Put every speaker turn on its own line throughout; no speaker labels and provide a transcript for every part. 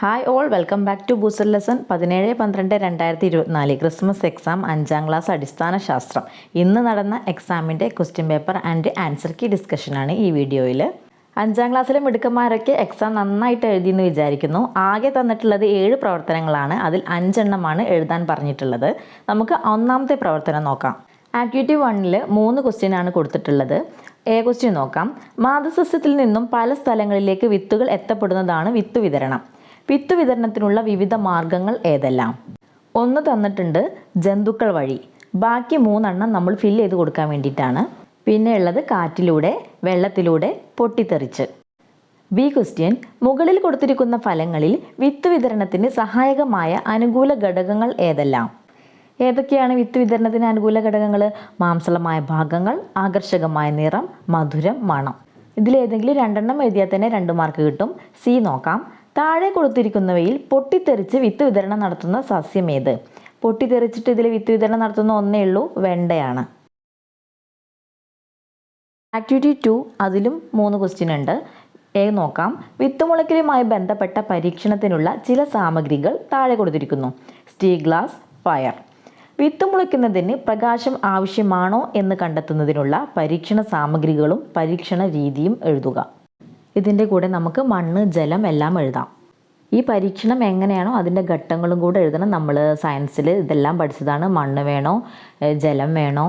Hi all welcome back to Booser lesson പതിനേഴ് പന്ത്രണ്ട് രണ്ടായിരത്തി ഇരുപത്തിനാല് ക്രിസ്മസ് എക്സാം അഞ്ചാം ക്ലാസ് അടിസ്ഥാന ശാസ്ത്രം. ഇന്ന് നടന്ന എക്സാമിന്റെ question paper and answer key ഡിസ്കഷനാണ് ഈ വീഡിയോയിൽ അഞ്ചാം ക്ലാസ്സിലെ മിടുക്കന്മാരൊക്കെ എക്സാം നന്നായിട്ട് എഴുതിയെന്ന് വിചാരിക്കുന്നു. ആകെ തന്നിട്ടുള്ളത് ഏഴ് പ്രവർത്തനങ്ങളാണ്. അതിൽ അഞ്ചെണ്ണമാണ് എഴുതാൻ പറഞ്ഞിട്ടുള്ളത്. നമുക്ക് ഒന്നാമത്തെ പ്രവർത്തനം നോക്കാം. ആക്ടിവിറ്റി വണ്ണിൽ മൂന്ന് ക്വസ്റ്റ്യനാണ് കൊടുത്തിട്ടുള്ളത്. എ ക്വസ്റ്റ്യൻ നോക്കാം. മാതൃസസ്യത്തിൽ നിന്നും പല സ്ഥലങ്ങളിലേക്ക് വിത്തുകൾ എത്തപ്പെടുന്നതാണ് വിത്ത് വിതരണം. വിത്ത് വിതരണത്തിനുള്ള വിവിധ മാർഗങ്ങൾ ഏതെല്ലാം? ഒന്ന് തന്നിട്ടുണ്ട് ജന്തുക്കൾ വഴി. ബാക്കി മൂന്നെണ്ണം നമ്മൾ ഫില്ല് ചെയ്ത് കൊടുക്കാൻ വേണ്ടിയിട്ടാണ്. പിന്നെ ഉള്ളത് കാറ്റിലൂടെ വെള്ളത്തിലൂടെ പൊട്ടിത്തെറിച്ച്. ബി ക്വസ്റ്റ്യൻ മുകളിൽ കൊടുത്തിരിക്കുന്ന ഫലങ്ങളിൽ വിത്ത് വിതരണത്തിന് സഹായകമായ അനുകൂല ഘടകങ്ങൾ ഏതെല്ലാം? ഏതൊക്കെയാണ് വിത്ത് വിതരണത്തിന് അനുകൂല ഘടകങ്ങൾ? മാംസളമായ ഭാഗങ്ങൾ ആകർഷകമായ നിറം മധുരം മണം. ഇതിലേതെങ്കിലും രണ്ടെണ്ണം എഴുതിയാൽ തന്നെ രണ്ട് മാർക്ക് കിട്ടും. സി നോക്കാം. താഴെ കൊടുത്തിരിക്കുന്നവയിൽ പൊട്ടിത്തെറിച്ച് വിത്ത് വിതരണം നടത്തുന്ന സസ്യം ഏത്? പൊട്ടിത്തെറിച്ചിട്ട് ഇതിൽ വിത്ത് വിതരണം നടത്തുന്ന ഒന്നേ ഉള്ളൂ വെണ്ടയാണ്. ആക്ടിവിറ്റി ടു അതിലും മൂന്ന് ക്വസ്റ്റ്യൻ ഉണ്ട്. എ നോക്കാം. വിത്തുമുളയ്ക്കലുമായി ബന്ധപ്പെട്ട പരീക്ഷണത്തിനുള്ള ചില സാമഗ്രികൾ താഴെ കൊടുത്തിരിക്കുന്നു. സ്റ്റീ ഗ്ലാസ് ഫയർ വിത്ത് മുളയ്ക്കുന്നതിന് പ്രകാശം ആവശ്യമാണോ എന്ന് കണ്ടെത്തുന്നതിനുള്ള പരീക്ഷണ സാമഗ്രികളും പരീക്ഷണ രീതിയും എഴുതുക. ഇതിന്റെ കൂടെ നമുക്ക് മണ്ണ് ജലം എല്ലാം എഴുതാം. ഈ പരീക്ഷണം എങ്ങനെയാണോ അതിന്റെ ഘട്ടങ്ങളും കൂടെ എഴുതണം. നമ്മൾ സയൻസിൽ ഇതെല്ലാം പഠിച്ചതാണ്. മണ്ണ് വേണോ ജലം വേണോ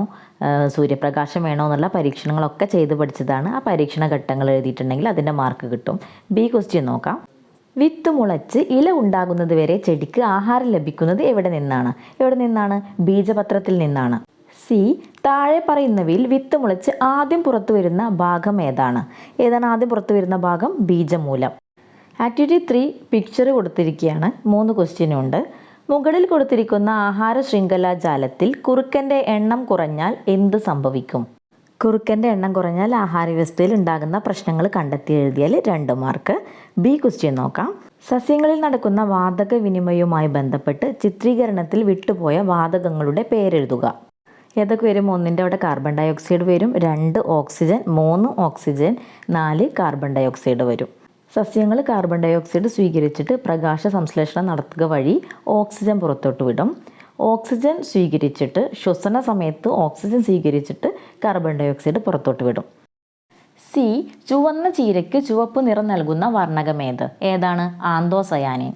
സൂര്യപ്രകാശം വേണോ എന്നുള്ള പരീക്ഷണങ്ങളൊക്കെ ചെയ്ത് പഠിച്ചതാണ്. ആ പരീക്ഷണ ഘട്ടങ്ങൾ എഴുതിയിട്ടുണ്ടെങ്കിൽ അതിന്റെ മാർക്ക് കിട്ടും. ബി ക്വസ്റ്റ്യൻ നോക്കാം. വിത്ത് മുളച്ച് ഇല ഉണ്ടാകുന്നത് വരെ ചെടിക്ക് ആഹാരം ലഭിക്കുന്നത് എവിടെ നിന്നാണ്? എവിടെ നിന്നാണ്? ബീജപത്രത്തിൽ നിന്നാണ്. സി താഴെ പറയുന്നവയിൽ വിത്ത് മുളച്ച് ആദ്യം പുറത്തു വരുന്ന ഭാഗം ഏതാണ്? ഏതാണ് ആദ്യം പുറത്തു വരുന്ന ഭാഗം? ബീജമൂലം. ആക്ടിവിറ്റി ത്രീ പിക്ചർ കൊടുത്തിരിക്കുകയാണ്. മൂന്ന് ക്വസ്റ്റ്യനും ഉണ്ട്. മുകളിൽ കൊടുത്തിരിക്കുന്ന ആഹാര ശൃംഖലാ ജാലത്തിൽ കുറുക്കന്റെ എണ്ണം കുറഞ്ഞാൽ എന്ത് സംഭവിക്കും? കുറുക്കന്റെ എണ്ണം കുറഞ്ഞാൽ ആഹാര വ്യവസ്ഥയിൽ ഉണ്ടാകുന്ന പ്രശ്നങ്ങൾ കണ്ടെത്തി എഴുതിയാൽ രണ്ട് മാർക്ക് ബി ക്വസ്റ്റ്യൻ നോക്കാം. സസ്യങ്ങളിൽ നടക്കുന്ന വാതക വിനിമയവുമായി ബന്ധപ്പെട്ട് ചിത്രീകരണത്തിൽ വിട്ടുപോയ വാതകങ്ങളുടെ പേരെഴുതുക. ഏതൊക്കെ വരും? ഒന്നിന്റെ അവിടെ കാർബൺ ഡൈ ഓക്സൈഡ് വരും രണ്ട് ഓക്സിജൻ മൂന്ന് ഓക്സിജൻ നാല് കാർബൺ ഡൈ ഓക്സൈഡ് വരും. സസ്യങ്ങൾ കാർബൺ ഡൈ ഓക്സൈഡ് സ്വീകരിച്ചിട്ട് പ്രകാശ സംശ്ലേഷണം നടത്തുക വഴി ഓക്സിജൻ പുറത്തോട്ട് വിടും. ഓക്സിജൻ സ്വീകരിച്ചിട്ട് ശ്വസന സമയത്ത് ഓക്സിജൻ സ്വീകരിച്ചിട്ട് കാർബൺ ഡൈ ഓക്സൈഡ് പുറത്തോട്ട് വിടും. സി ചുവന്ന ചീരയ്ക്ക് ചുവപ്പ് നിറം നൽകുന്ന വർണകമേത്? ഏതാണ്? ആന്തോസയാനിൻ.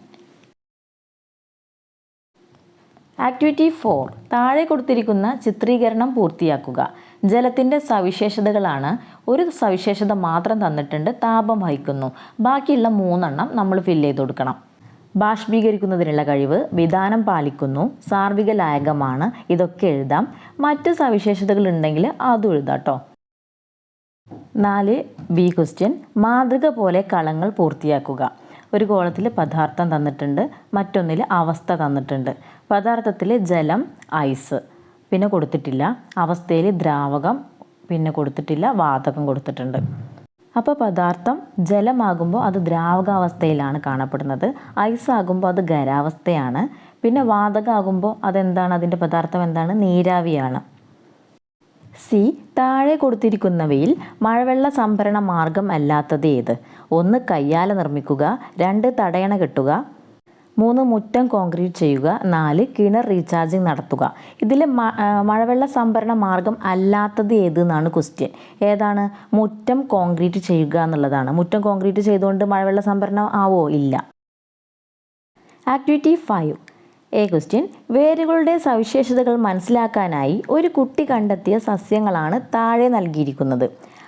Activity four. താഴെ കൊടുത്തിരിക്കുന്ന ചിത്രീകരണം പൂർത്തിയാക്കുക. ജലത്തിന്റെ സവിശേഷതകളാണ്. ഒരു സവിശേഷത മാത്രം തന്നിട്ടുണ്ട്. താപം വഹിക്കുന്നു. ബാക്കിയുള്ള മൂന്നെണ്ണം നമ്മൾ ഫിൽ ചെയ്ത് കൊടുക്കണം. ബാഷ്പീകരിക്കുന്നതിനുള്ള കഴിവ് വിധാനം പാലിക്കുന്നു സാർവിക ലായകമാണ്. ഇതൊക്കെ എഴുതാം. മറ്റ് സവിശേഷതകൾ ഉണ്ടെങ്കിൽ അതും എഴുതാട്ടോ നാല് ബി ക്വസ്റ്റ്യൻ. മാതൃക പോലെ കളങ്ങൾ പൂർത്തിയാക്കുക. ഒരു കോളത്തിൽ പദാർത്ഥം തന്നിട്ടുണ്ട് മറ്റൊന്നിൽ അവസ്ഥ തന്നിട്ടുണ്ട്. പദാർത്ഥത്തിൽ ജലം ഐസ് പിന്നെ കൊടുത്തിട്ടില്ല. അവസ്ഥയിൽ ദ്രാവകം പിന്നെ കൊടുത്തിട്ടില്ല വാതകം കൊടുത്തിട്ടുണ്ട്. അപ്പോൾ പദാർത്ഥം ജലമാകുമ്പോൾ അത് ദ്രാവകാവസ്ഥയിലാണ് കാണപ്പെടുന്നത്. ഐസ് ആകുമ്പോൾ അത് ഖരാവസ്ഥയാണ്. പിന്നെ വാതകമാകുമ്പോൾ അതെന്താണ്? അതിന്റെ പദാർത്ഥം എന്താണ്? നീരാവിയാണ്. സി താഴെ കൊടുത്തിരിക്കുന്നവയിൽ മഴവെള്ള സംഭരണ മാർഗം അല്ലാത്തത് ഏത്? ഒന്ന് കയ്യാല നിർമ്മിക്കുക രണ്ട് തടയണ കെട്ടുക മൂന്ന് മുറ്റം കോൺക്രീറ്റ് ചെയ്യുക നാല് കിണർ റീചാർജിങ് നടത്തുക. ഇതിൽ മഴവെള്ള സംഭരണ മാർഗം അല്ലാത്തത് ഏത് എന്നാണ് ക്വസ്റ്റ്യൻ ഏതാണ്? മുറ്റം കോൺക്രീറ്റ് ചെയ്യുക എന്നുള്ളതാണ്. മുറ്റം കോൺക്രീറ്റ് ചെയ്തുകൊണ്ട് മഴവെള്ള സംഭരണം ആവോ? ഇല്ല. Activity five. എ ക്വസ്റ്റ്യൻ വേരുകളുടെ സവിശേഷതകൾ മനസ്സിലാക്കാനായി ഒരു കുട്ടി കണ്ടെത്തിയ സസ്യങ്ങളാണ് താഴെ നൽകിയിരിക്കുന്നത്.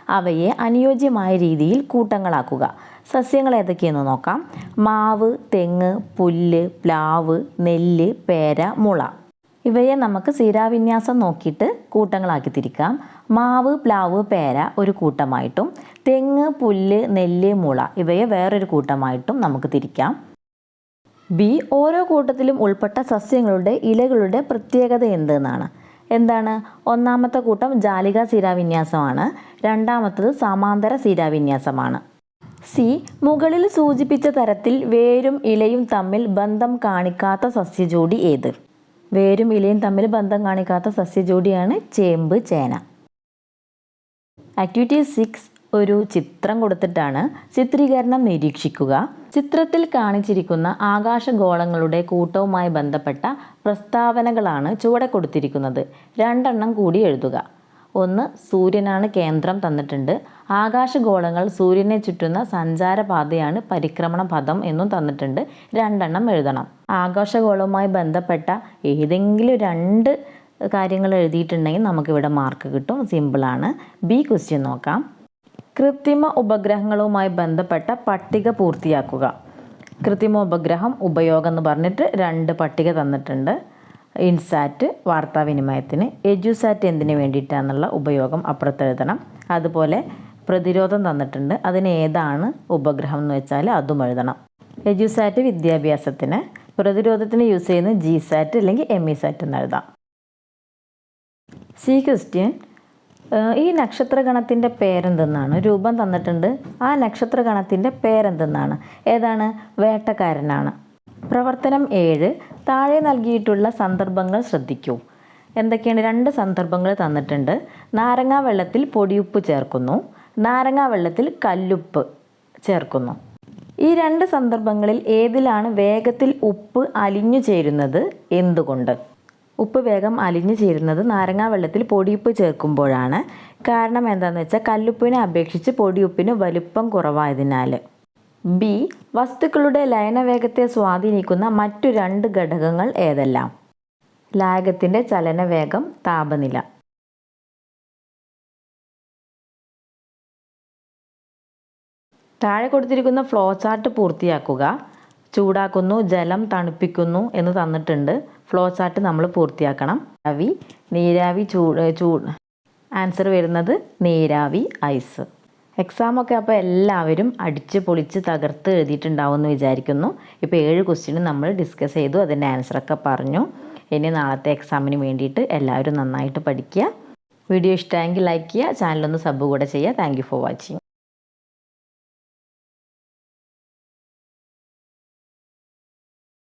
അവയെ അനുയോജ്യമായ രീതിയിൽ കൂട്ടങ്ങളാക്കുക. സസ്യങ്ങൾ ഏതൊക്കെയെന്ന് നോക്കാം. മാവ് തെങ്ങ് പുല്ല് പ്ലാവ് നെല്ല് പേര മുള. ഇവയെ നമുക്ക് സീരാവിന്യാസം നോക്കിയിട്ട് കൂട്ടങ്ങളാക്കി തിരിക്കാം. മാവ് പ്ലാവ് പേര ഒരു കൂട്ടമായിട്ടും തെങ്ങ് പുല്ല് നെല്ല് മുള ഇവയെ വേറൊരു കൂട്ടമായിട്ടും നമുക്ക് തിരിക്കാം. ബി ഓരോ കൂട്ടത്തിലും ഉൾപ്പെട്ട സസ്യങ്ങളുടെ ഇലകളുടെ പ്രത്യേകത എന്തെന്നാണ്? എന്താണ്? ഒന്നാമത്തെ കൂട്ടം ജാലിക സീരാവിന്യാസമാണ് രണ്ടാമത്തത് സമാന്തര സീരാവിന്യാസമാണ് സി മുകളിൽ സൂചിപ്പിച്ച തരത്തിൽ വേരും ഇലയും തമ്മിൽ ബന്ധം കാണിക്കാത്ത സസ്യജോഡി ഏത്? വേരും ഇലയും തമ്മിൽ ബന്ധം കാണിക്കാത്ത സസ്യജോഡിയാണ് ചേമ്പ് ചേന. ആക്ടിവിറ്റി സിക്സ് ഒരു ചിത്രം കൊടുത്തിട്ടാണ് ചിത്രീകരണം നിരീക്ഷിക്കുക. ചിത്രത്തിൽ കാണിച്ചിരിക്കുന്ന ആകാശഗോളങ്ങളുടെ കൂട്ടവുമായി ബന്ധപ്പെട്ട പ്രസ്താവനകളാണ് ചുവടെ കൊടുത്തിരിക്കുന്നത്. രണ്ടെണ്ണം കൂടി എഴുതുക. ഒന്ന് സൂര്യനാണ് കേന്ദ്രം തന്നിട്ടുണ്ട്. ആകാശഗോളങ്ങൾ സൂര്യനെ ചുറ്റുന്ന സഞ്ചാരപാതയാണ് പരിക്രമണ പദം എന്നും തന്നിട്ടുണ്ട്. രണ്ടെണ്ണം എഴുതണം. ആകാശഗോളവുമായി ബന്ധപ്പെട്ട ഏതെങ്കിലും രണ്ട് കാര്യങ്ങൾ എഴുതിയിട്ടുണ്ടെങ്കിൽ നമുക്കിവിടെ മാർക്ക് കിട്ടും. സിമ്പിളാണ് ബി ക്വസ്റ്റ്യൻ നോക്കാം. കൃത്രിമ ഉപഗ്രഹങ്ങളുമായി ബന്ധപ്പെട്ട പട്ടിക പൂർത്തിയാക്കുക. കൃത്രിമ ഉപഗ്രഹം ഉപയോഗം എന്ന് പറഞ്ഞിട്ട് രണ്ട് പട്ടിക തന്നിട്ടുണ്ട്. ഇൻസാറ്റ് വാർത്താവിനിമയത്തിന്. എജുസാറ്റ് എന്തിനു വേണ്ടിയിട്ടാണെന്നുള്ള ഉപയോഗം അപ്പുറത്ത് എഴുതണം. അതുപോലെ പ്രതിരോധം തന്നിട്ടുണ്ട്. അതിന് ഏതാണ് ഉപഗ്രഹം എന്ന് വെച്ചാൽ അതും എഴുതണം. എജുസാറ്റ് വിദ്യാഭ്യാസത്തിന്. പ്രതിരോധത്തിന് യൂസ് ചെയ്യുന്ന ജി സാറ്റ് അല്ലെങ്കിൽ എം ഇ സാറ്റ് എന്ന് എഴുതാം. സി ക്വസ്റ്റ്യൻ ഈ നക്ഷത്രഗണത്തിന്റെ പേരെന്തെന്നാണ്? രൂപം തന്നിട്ടുണ്ട്. ആ നക്ഷത്രഗണത്തിന്റെ പേരെന്തെന്നാണ്? ഏതാണ്? വേട്ടക്കാരനാണ്. പ്രവർത്തനം ഏഴ്. താഴെ നൽകിയിട്ടുള്ള സന്ദർഭങ്ങൾ ശ്രദ്ധിക്കൂ. എന്തൊക്കെയാണ്? രണ്ട് സന്ദർഭങ്ങൾ തന്നിട്ടുണ്ട്. നാരങ്ങാ വെള്ളത്തിൽ പൊടിയുപ്പ് ചേർക്കുന്നു. നാരങ്ങാ വെള്ളത്തിൽ കല്ലുപ്പ് ചേർക്കുന്നു. ഈ രണ്ട് സന്ദർഭങ്ങളിൽ ഏതിലാണ് വേഗത്തിൽ ഉപ്പ് അലിഞ്ഞു ചേരുന്നത്? എന്തുകൊണ്ട്? ഉപ്പ് വേഗം അലിഞ്ഞു ചേരുന്നത് നാരങ്ങാ വെള്ളത്തിൽ പൊടിയുപ്പ് ചേർക്കുമ്പോഴാണ്. കാരണം എന്താണെന്ന് വെച്ചാൽ കല്ലുപ്പിനെ അപേക്ഷിച്ച് പൊടിയുപ്പിന് വലുപ്പം കുറവായതിനാൽ. ബി വസ്തുക്കളുടെ ലയനവേഗത്തെ സ്വാധീനിക്കുന്ന മറ്റു രണ്ട് ഘടകങ്ങൾ ഏതെല്ലാം? ലായകത്തിന്റെ ചലനവേഗം താപനില. താഴെ കൊടുത്തിരിക്കുന്ന ഫ്ലോ ചാർട്ട് പൂർത്തിയാക്കുക. ചൂടാക്കുന്നു ജലം തണുപ്പിക്കുന്നു എന്ന് തന്നിട്ടുണ്ട്. ഫ്ലോ ചാർട്ട് നമ്മൾ പൂർത്തിയാക്കണം. രാവി നീരാവി ചൂട് ചൂട് ആൻസർ വരുന്നത് നീരാവി ഐസ് എക്സാമൊക്കെ അപ്പോൾ എല്ലാവരും അടിച്ച് പൊളിച്ച് തകർത്ത് എഴുതിയിട്ടുണ്ടാവും എന്ന് വിചാരിക്കുന്നു. ഇപ്പോൾ ഏഴ് ക്വസ്റ്റ്യനും നമ്മൾ ഡിസ്കസ് ചെയ്തു അതിന്റെ ആൻസറൊക്കെ പറഞ്ഞു. ഇനി നാളത്തെ എക്സാമിന് വേണ്ടിയിട്ട് എല്ലാവരും നന്നായിട്ട് പഠിക്കുക. വീഡിയോ ഇഷ്ടമായെങ്കിൽ ലൈക്ക് ചെയ്യുക ചാനലൊന്ന് സബ് കൂടെ ചെയ്യുക. Thank for watching